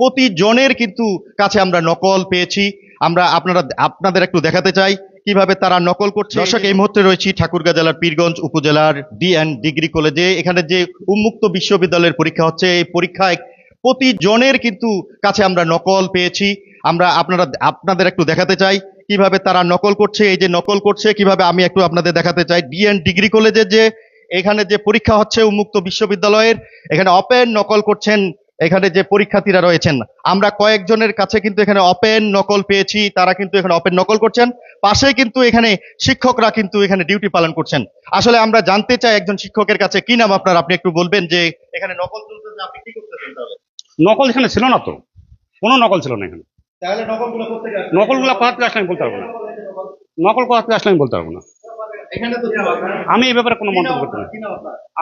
প্রতিজনের কিন্তু কাছে আমরা নকল পেয়েছি। আমরা আপনারা, আপনাদের একটু দেখাতে চাই কীভাবে তারা নকল করছে। দর্শক, এই মুহূর্তে রয়েছি ঠাকুরগাঁ জেলার পীরগঞ্জ উপজেলার ডি ডিগ্রি কলেজে। এখানে যে উন্মুক্ত বিশ্ববিদ্যালয়ের পরীক্ষা হচ্ছে, এই পরীক্ষায় প্রতিজনের কিন্তু কাছে আমরা নকল পেয়েছি। আমরা আপনারা, আপনাদের একটু দেখাতে চাই কীভাবে তারা নকল করছে। এই যে নকল করছে, কীভাবে আমি একটু আপনাদের দেখাতে চাই। ডি ডিগ্রি কলেজে যে, এখানে যে পরীক্ষা হচ্ছে উন্মুক্ত বিশ্ববিদ্যালয়ের, এখানে অপেন নকল করছেন এখানে যে পরীক্ষার্থীরা রয়েছেন আমরা কয়েকজনের কাছে কিন্তু এখানে অপেন নকল পেয়েছি তারা কিন্তু এখানে অপেন নকল করছেন। পাশে কিন্তু এখানে শিক্ষকরা কিন্তু এখানে ডিউটি পালন করছেন। আসলে আমরা জানতে চাই একজন শিক্ষকের কাছে কি নাম আপনার আপনি একটু বলবেন যে এখানে নকল চলতেছে আপনি কি করতেছেন তাহলে? নকল এখানে ছিল না তো। কোনো নকল ছিল না এখানে। তাহলে নকলগুলো করতে নকলগুলো কোথা থেকে আসলে আমি বলতে পারব না। নকল কোথা থেকে আসলে আমি বলতে পারব না। আমি এই ব্যাপারে কোনো মন্তব্য করতে পারি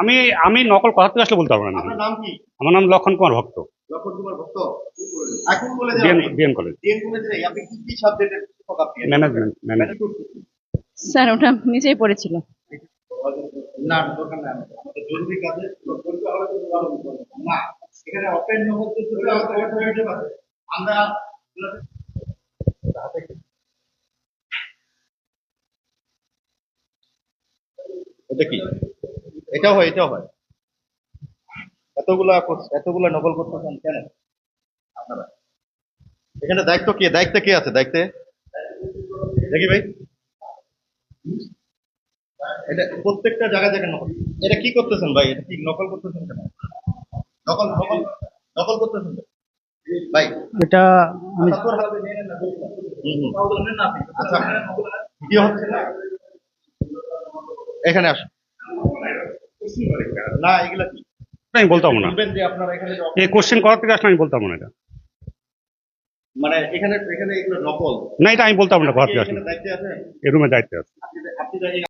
আমি আমি নকল কোথা থেকে আসলে বলতে পারব না। আপনার নাম কি? আমার নাম লক্ষণ কুমার ভক্ত। লক্ষণ কুমার ভক্ত। এখন বলে বিএন বিএন কলেজ। ডিএন কলেজে আপনি কি কি সাবজেক্টের শিক্ষক আপনি? ম্যানেজমেন্ট ম্যানেজমেন্ট স্যার ওটা নিচেই পড়েছিল। না জরুরি কাজে এখানে আমরা এটা কি? এটাও হয় এটাও হয়। এতগুলা এতগুলা নকল করতেছেন কেন? আপনারা। এখানে দায়িত্ব কে দায়িত্ব কে আছে দায়িত্বে? দেখি ভাই। এটা প্রত্যেকটা জায়গায় জায়গায় নকল। এটা কি করতেছেন ভাই? এটা কি নকল করতেছেন কেন? নকল নকল নকল করতেছেন ভাই। এটা আমি হুম, হুম। আচ্ছা কি হচ্ছে? না এখানে আসুন। না এগুলা কি? আমি বলতাম না। এই কোশ্চেন করার থেকে আসলে আমি বলতাম না এটা। মানে এখানে এখানে এগুলো নকল। না এটা আমি বলতাম না ঘর থেকে আসলে। এই রুমে দায়িত্বে আছে।